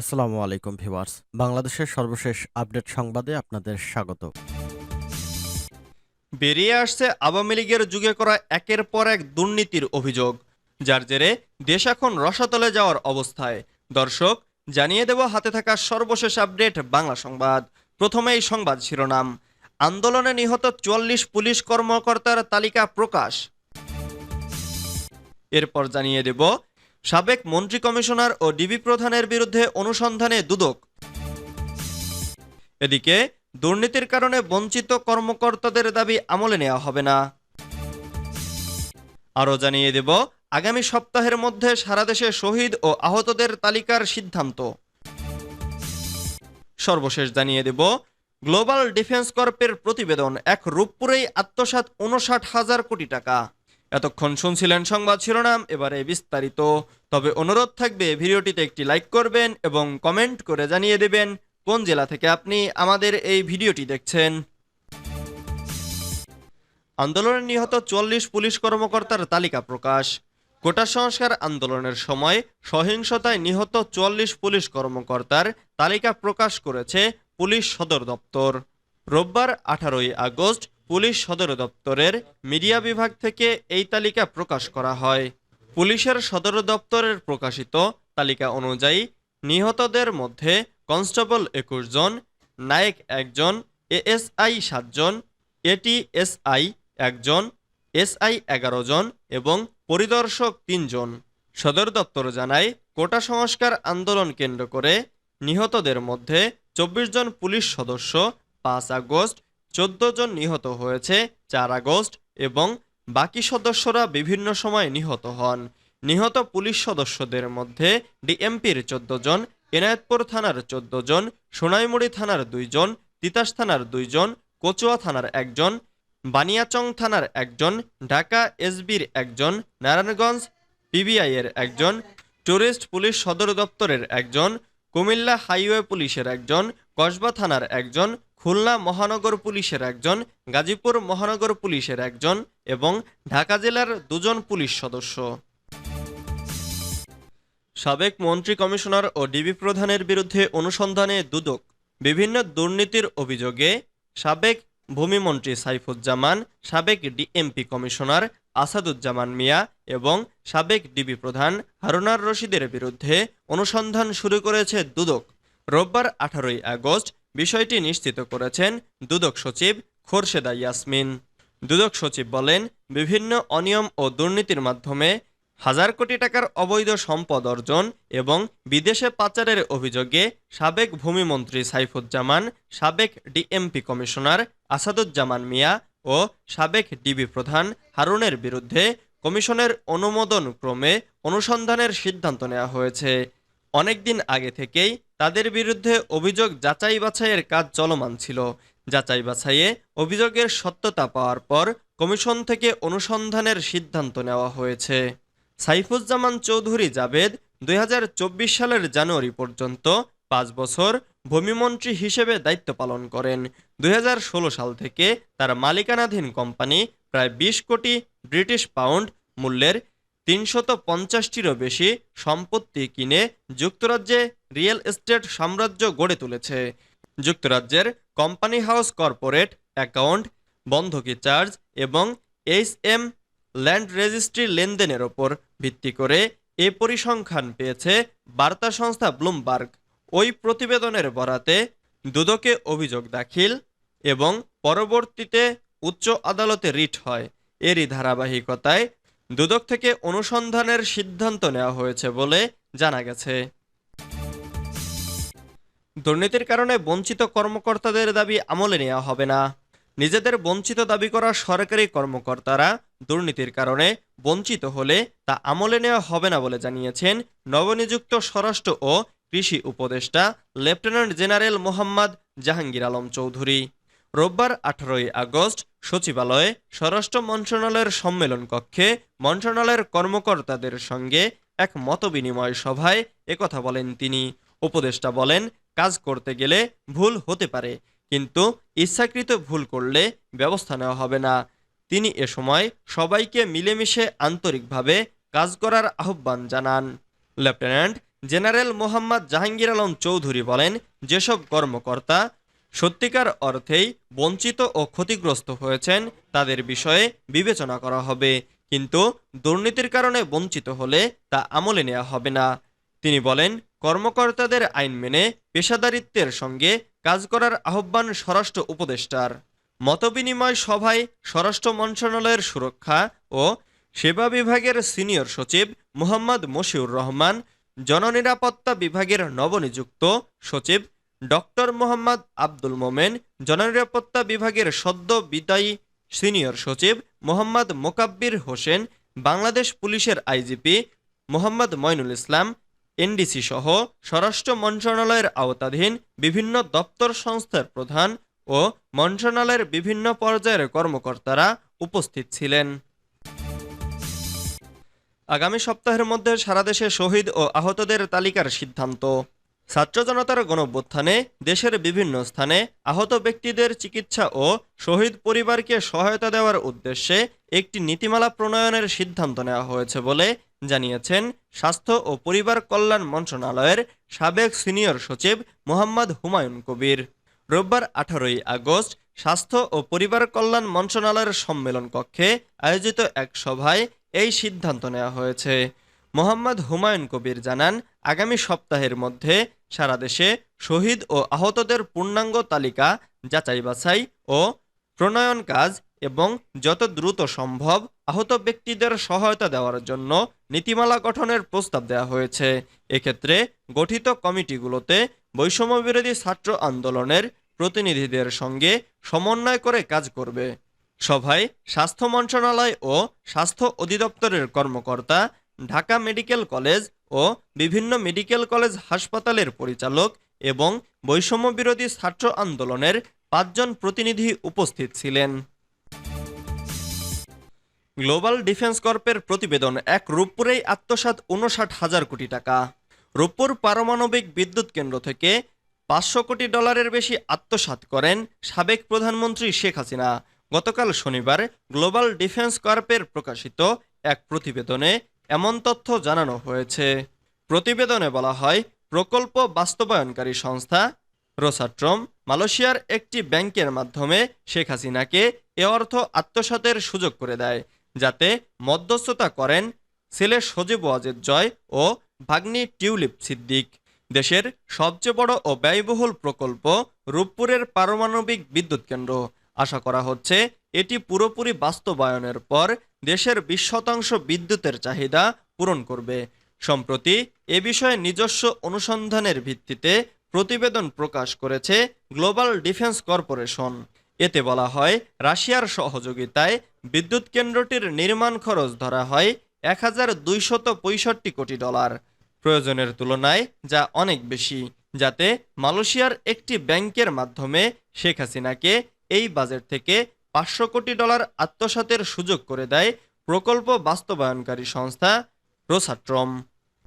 আসসালামু আলাইকুম ভিউয়ার্স। বাংলাদেশের সর্বশেষ আপডেট সংবাদে আপনাদের স্বাগত। বেরিয়ে আসছে আওয়ামী লীগের যুগে করা একের পর এক দুর্নীতির অভিযোগ, যার জেরে দেশ এখন রসাতলে যাওয়ার অবস্থায়। দর্শক, জানিয়ে দেব হাতে থাকা সর্বশেষ আপডেট বাংলা সংবাদ। প্রথমে এই সংবাদ শিরোনাম, আন্দোলনে নিহত চুয়াল্লিশ পুলিশ কর্মকর্তার তালিকা প্রকাশ। এরপর জানিয়ে দেব সাবেক মন্ত্রী কমিশনার ও ডিবি প্রধানের বিরুদ্ধে অনুসন্ধানে দুদক। এদিকে, দুর্নীতির কারণে বঞ্চিত কর্মকর্তাদের দাবি আমলে নেওয়া হবে না। আরও জানিয়ে দেব, আগামী সপ্তাহের মধ্যে সারা দেশে শহীদ ও আহতদের তালিকার সিদ্ধান্ত। সর্বশেষ জানিয়ে দেব, গ্লোবাল ডিফেন্স কর্পের প্রতিবেদন এক রূপপুরেই আত্মসাত উনষাট হাজার কোটি টাকা। এতক্ষণ শুনছিলেন সংবাদ শিরোনাম, এবারে বিস্তারিত। তবে অনুরোধ থাকবে, ভিডিওটিতে একটি লাইক করবেন এবং কমেন্ট করে জানিয়ে দেবেন কোন জেলা থেকে আপনি আমাদের এই ভিডিওটি দেখছেন। আন্দোলনে নিহত চুয়াল্লিশ পুলিশ কর্মকর্তার তালিকা প্রকাশ। কোটা সংস্কার আন্দোলনের সময় সহিংসতায় নিহত চুয়াল্লিশ পুলিশ কর্মকর্তার তালিকা প্রকাশ করেছে পুলিশ সদর দপ্তর। রোববার আঠারোই আগস্ট পুলিশ সদর দপ্তরের মিডিয়া বিভাগ থেকে এই তালিকা প্রকাশ করা হয়। পুলিশের সদর দপ্তরের প্রকাশিত তালিকা অনুযায়ী নিহতদের মধ্যে কনস্টেবল একুশ জন, নায়েক একজন, এএসআই সাতজন এটিএসআই একজন এসআই এগারো জন এবং পরিদর্শক তিনজন সদর দপ্তর জানায়, কোটা সংস্কার আন্দোলন কেন্দ্র করে নিহতদের মধ্যে চব্বিশ জন পুলিশ সদস্য, পাঁচ আগস্ট চোদ্দ জন নিহত হয়েছে, চার আগস্ট, এবং বাকি সদস্যরা বিভিন্ন সময় নিহত হন। নিহত পুলিশ সদস্যদের মধ্যে ডিএমপির চোদ্দ জন, এনায়েতপুর থানার চোদ্দ জন, সোনাইমুড়ি থানার দুইজন তিতাস থানার দুইজন কচুয়া থানার একজন বানিয়াচং থানার একজন ঢাকা এসবির একজন নারায়ণগঞ্জ পিবিআইয়ের একজন টুরিস্ট পুলিশ সদর দপ্তরের একজন কুমিল্লা হাইওয়ে পুলিশের একজন কসবা থানার একজন খুলনা মহানগর পুলিশের একজন, গাজীপুর মহানগর পুলিশের একজন এবং ঢাকা জেলার দুজন পুলিশ সদস্য। সাবেক মন্ত্রী কমিশনার ও ডিবি প্রধানের বিরুদ্ধে অনুসন্ধানে দুদক, বিভিন্ন দুর্নীতির অভিযোগে সাবেক ভূমিমন্ত্রী সাইফুজ্জামান, সাবেক ডিএমপি কমিশনার আসাদুজ্জামান মিয়া এবং সাবেক ডিবি প্রধান হারুনার রশিদের বিরুদ্ধে অনুসন্ধান শুরু করেছে দুদক। রোববার আঠারোই আগস্ট বিষয়টি নিশ্চিত করেছেন দুদক সচিব খোরশেদা ইয়াসমিন। দুদক সচিব বলেন, বিভিন্ন অনিয়ম ও দুর্নীতির মাধ্যমে হাজার কোটি টাকার অবৈধ সম্পদ অর্জন এবং বিদেশে পাচারের অভিযোগে সাবেক ভূমিমন্ত্রী সাইফুজ্জামান, সাবেক ডিএমপি কমিশনার আসাদুজ্জামান মিয়া ও সাবেক ডিবি প্রধান হারুনের বিরুদ্ধে কমিশনের অনুমোদন ক্রমে অনুসন্ধানের সিদ্ধান্ত নেওয়া হয়েছে। অনেকদিন আগে থেকেই তাদের বিরুদ্ধে অভিযোগ যাচাই বাছাইয়ের কাজ চলমান ছিল। যাচাই বাছাইয়ে অভিযোগের সত্যতা পাওয়ার পর কমিশন থেকে অনুসন্ধানের সিদ্ধান্ত নেওয়া হয়েছে। সাইফুজ্জামান চৌধুরী জাবেদ দুই হাজার চব্বিশ সালের জানুয়ারি পর্যন্ত পাঁচ বছর ভূমিমন্ত্রী হিসেবে দায়িত্ব পালন করেন। দুই হাজার ষোলো সাল থেকে তার মালিকানাধীন কোম্পানি প্রায় ২০ কোটি ব্রিটিশ পাউন্ড মূল্যের তিনশত পঞ্চাশটিরও বেশি সম্পত্তি কিনে যুক্তরাজ্যে রিয়েল এস্টেট সাম্রাজ্য গড়ে তুলেছে। যুক্তরাজ্যের কোম্পানি হাউস কর্পোরেট অ্যাকাউন্ট, বন্ধকি চার্জ এবং এইচ এম ল্যান্ড রেজিস্ট্রি লেনদেনের ওপর ভিত্তি করে এ পরিসংখ্যান পেয়েছে বার্তা সংস্থা ব্লুমবার্গ। ওই প্রতিবেদনের বরাতে দুদকে অভিযোগ দাখিল এবং পরবর্তীতে উচ্চ আদালতে রিট হয়। এরই ধারাবাহিকতায় দুদক থেকে অনুসন্ধানের সিদ্ধান্ত নেওয়া হয়েছে বলে জানা গেছে। দুর্নীতির কারণে বঞ্চিত কর্মকর্তাদের দাবি আমলে নেওয়া হবে না। নিজেদের বঞ্চিত দাবি করা সরকারি কর্মকর্তারা দুর্নীতির কারণে বঞ্চিত হলে তা আমলে নেওয়া হবে না বলে জানিয়েছেন নবনিযুক্ত স্বরাষ্ট্র ও কৃষি উপদেষ্টা লেফটেন্যান্ট জেনারেল মোহাম্মদ জাহাঙ্গীর আলম চৌধুরী। রোববার আঠারোই আগস্ট সচিবালয়ে স্বরাষ্ট্র মন্ত্রণালয়ের সম্মেলন কক্ষে মন্ত্রণালয়ের কর্মকর্তাদের সঙ্গে এক মতবিনিময় সভায় একথা বলেন তিনি। উপদেষ্টা বলেন কাজ করতে গেলে ভুল হতে পারে, কিন্তু ইচ্ছাকৃত ভুল করলে ব্যবস্থা নেওয়া হবে না। তিনি এ সময় সবাইকে মিলেমিশে আন্তরিকভাবে কাজ করার আহ্বান জানান। লেফটেন্যান্ট জেনারেল মোহাম্মদ জাহাঙ্গীর আলম চৌধুরী বলেন, যেসব কর্মকর্তা সত্যিকার অর্থেই বঞ্চিত ও ক্ষতিগ্রস্ত হয়েছেন, তাদের বিষয়ে বিবেচনা করা হবে, কিন্তু দুর্নীতির কারণে বঞ্চিত হলে তা আমলে নেওয়া হবে না। তিনি বলেন কর্মকর্তাদের আইন মেনে পেশাদারিত্বের সঙ্গে কাজ করার আহ্বান স্বরাষ্ট্র উপদেষ্টার। মতবিনিময় সভায় স্বরাষ্ট্র মন্ত্রণালয়ের সুরক্ষা ও সেবা বিভাগের সিনিয়র সচিব মোহাম্মদ মশিউর রহমান, জননিরাপত্তা বিভাগের নবনিযুক্ত সচিব ডক্টর মোহাম্মদ আব্দুল মোমেন, জননিরাপত্তা বিভাগের সদ্য বিদায়ী সিনিয়র সচিব মোহাম্মদ মোকাব্বির হোসেন, বাংলাদেশ পুলিশের আইজিপি মোহাম্মদ ময়নুল ইসলাম এনডিসি সহ স্বরাষ্ট্র মন্ত্রণালয়ের আওতাধীন বিভিন্ন দপ্তর সংস্থার প্রধান ও মন্ত্রণালয়ের বিভিন্ন পর্যায়ের কর্মকর্তারা উপস্থিত ছিলেন। আগামী সপ্তাহের মধ্যে সারাদেশে শহীদ ও আহতদের তালিকার সিদ্ধান্ত। ছাত্র জনতার গণঅভ্যুত্থানে দেশের বিভিন্ন স্থানে আহত ব্যক্তিদের চিকিৎসা ও শহীদ পরিবারকে সহায়তা দেওয়ার উদ্দেশ্যে একটি নীতিমালা প্রণয়নের সিদ্ধান্ত নেওয়া হয়েছে বলে জানিয়েছেন স্বাস্থ্য ও পরিবার কল্যাণ মন্ত্রণালয়ের সাবেক সিনিয়র সচিব মোহাম্মদ হুমায়ুন কবির। রোববার আঠারোই আগস্ট স্বাস্থ্য ও পরিবার কল্যাণ মন্ত্রণালয়ের সম্মেলন কক্ষে আয়োজিত এক সভায় এই সিদ্ধান্ত নেওয়া হয়েছে। মোহাম্মদ হুমায়ুন কবির জানান, আগামী সপ্তাহের মধ্যে সারা দেশে শহীদ ও আহতদের পূর্ণাঙ্গ তালিকা যাচাই বাছাই ও প্রণয়ন কাজ এবং যত দ্রুত সম্ভব আহত ব্যক্তিদের সহায়তা দেওয়ার জন্য নীতিমালা গঠনের প্রস্তাব দেওয়া হয়েছে। এক্ষেত্রে গঠিত কমিটিগুলোতে বৈষম্য বিরোধী ছাত্র আন্দোলনের প্রতিনিধিদের সঙ্গে সমন্বয় করে কাজ করবে। সভায় স্বাস্থ্য মন্ত্রণালয় ও স্বাস্থ্য অধিদপ্তরের কর্মকর্তা ঢাকা মেডিকেল কলেজ ও বিভিন্ন মেডিকেল কলেজ হাসপাতালের পরিচালক এবং বৈষম্য বিরোধী ছাত্র আন্দোলনের পাঁচজন প্রতিনিধি উপস্থিত ছিলেন। গ্লোবাল ডিফেন্স কর্পের প্রতিবেদন এক রূপপুরেই আত্মসাৎ উনষাট হাজার কোটি টাকা। রূপপুর পারমাণবিক বিদ্যুৎ কেন্দ্র থেকে পাঁচশো কোটি ডলারের বেশি আত্মসাৎ করেন সাবেক প্রধানমন্ত্রী শেখ হাসিনা। গতকাল শনিবার গ্লোবাল ডিফেন্স কর্পের প্রকাশিত এক প্রতিবেদনে এমন তথ্য জানানো হয়েছে। প্রতিবেদনে বলা হয়, প্রকল্প বাস্তবায়নকারী সংস্থা রোসাট্রম মালয়েশিয়ার একটি ব্যাংকের মাধ্যমে শেখ হাসিনাকে এ অর্থ আত্মসাতের সুযোগ করে দেয়, যাতে মধ্যস্থতা করেন ছেলে সজীব ওয়াজেদ জয় ও ভাগ্নি টিউলিপ সিদ্দিক। দেশের সবচেয়ে বড় ও ব্যয়বহুল প্রকল্প রূপপুরের পারমাণবিক বিদ্যুৎ কেন্দ্র। আশা করা হচ্ছে, এটি পুরোপুরি বাস্তবায়নের পর দেশের বিশ শতাংশ বিদ্যুতের চাহিদা পূরণ করবে। সম্প্রতি এ বিষয়ে নিজস্ব অনুসন্ধানের ভিত্তিতে প্রতিবেদন প্রকাশ করেছে গ্লোবাল ডিফেন্স কর্পোরেশন। এতে বলা হয়, রাশিয়ার সহযোগিতায় বিদ্যুৎ কেন্দ্রটির নির্মাণ খরচ ধরা হয় এক হাজার দুইশত পঁয়ষট্টি কোটি ডলার। প্রয়োজনের তুলনায় যা অনেক বেশি, যাতে মালয়েশিয়ার একটি ব্যাংকের মাধ্যমে শেখ হাসিনাকে এই বাজেট থেকে পাঁচশো কোটি ডলার আত্মসাতের সুযোগ করে দেয় প্রকল্প বাস্তবায়নকারী সংস্থা রোসাট্রম